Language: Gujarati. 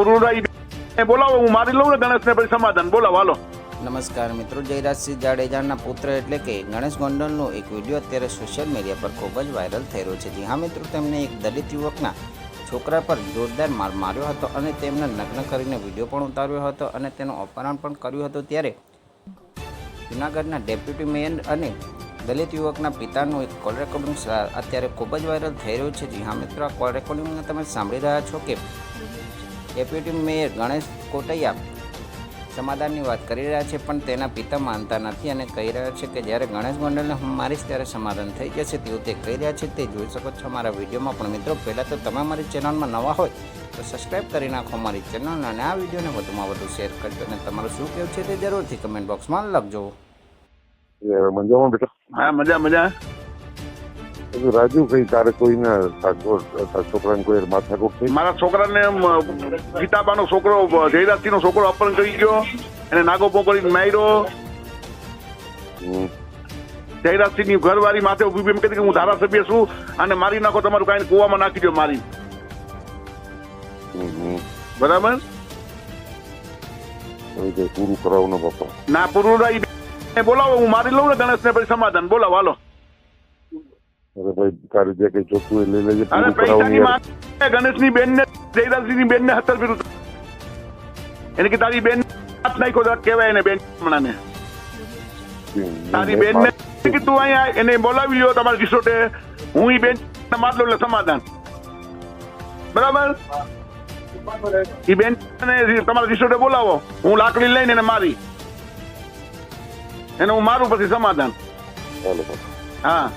પૂરું બોલાવો, હું મારી લઉં ને ગણેશને પછી સમાધાન. બોલાવો, હાલો. નમસ્કાર મિત્રો, જયરાજસિંહ જાડેજાના પુત્ર એટલે કે ગણેશ ગોંડલનો એક વીડિયો અત્યારે સોશિયલ મીડિયા પર ખૂબ જ વાયરલ થઈ રહ્યો છે. જી હા મિત્રો, તેમને એક દલિત યુવકના છોકરા પર જોરદાર માર માર્યો હતો અને તેમને નગ્ન કરીને વીડિયો પણ ઉતાર્યો હતો અને તેનું અપહરણ પણ કર્યું હતું ત્યારે જૂનાગઢના ડેપ્યુટી મેયર અને દલિત યુવકના પિતાનું એક કોલ રેકોર્ડિંગ અત્યારે ખૂબ જ વાયરલ થઈ રહ્યું છે. જી હા મિત્રો, આ કોલ રેકોર્ડિંગમાં તમે સાંભળી રહ્યા છો કે ડેપ્યુટી મેયર ગણેશ કોટૈયા સમાધાનની વાત કરી રહ્યા છે પણ તેના પિતા માનતા નથી અને કહી રહ્યા છે કે જ્યારે ગણેશ ગોંડલને હું મારીશ ત્યારે સમાધાન થઈ જશે તેવું તે કહી રહ્યા છે. તે જોઈ શકો છો મારા વિડીયોમાં પણ મિત્રો પહેલાં તો તમે મારી ચેનલમાં નવા હોય તો સબસ્ક્રાઈબ કરી નાખો મારી ચેનલ અને આ વિડીયોને વધુમાં વધુ શેર કરજો અને તમારું શું કહેવું છે તે જરૂરથી કમેન્ટ બોક્સમાં લખજો. મજામાં બેટા? હા મજા મજા. રાજુ કઈ તારે કોઈને છોકરાને કોઈ માથાકૂટ થઈ મારા છોકરાને ગીતાબાનો છોકરો જયરાજસિંહનો છોકરો અપહરણ કરી ગયો. એને નાગો પોકડીને માર્યો. હમ. જયરાજસિંહની ઘરવાળી માથે ઊભી એમ કીધી કે હું ધારાસભ્ય છું અને મારી નાખો તમારું કાંઈ કુવામાં નાખી દો મારી. બરાબર? પૂરું કરાવો ને બાપા. ના પૂરું રહી બોલાવો હું મારી લઉં ને ગણેશને પછી સમાધાન. બોલાવો હાલો. અરે ભાઈ તારે જે કઈ જોતું હોય લઈ લેજે પૂરું પૈસાની માંગ ગણેશની બેન ને જયરાજસિંહની બેન ને હતર વિરુદ્ધ. એને કે તારી બેન હાથ નાખ્યો તો કહેવાય એને બેન હમણાં ને તારી બેન ને કે તું અહીંયા એને બોલાવી લ્યો તમારા રિસોર્ટે. હું ઈ બેન માર લઉં એટલે સમાધાન. બરાબર? ઈ બેન ને તમારા રિસોર્ટે બોલાવો. હું લાકડી લઈને એને મારી. એને હું મારું પછી સમાધાન. હા.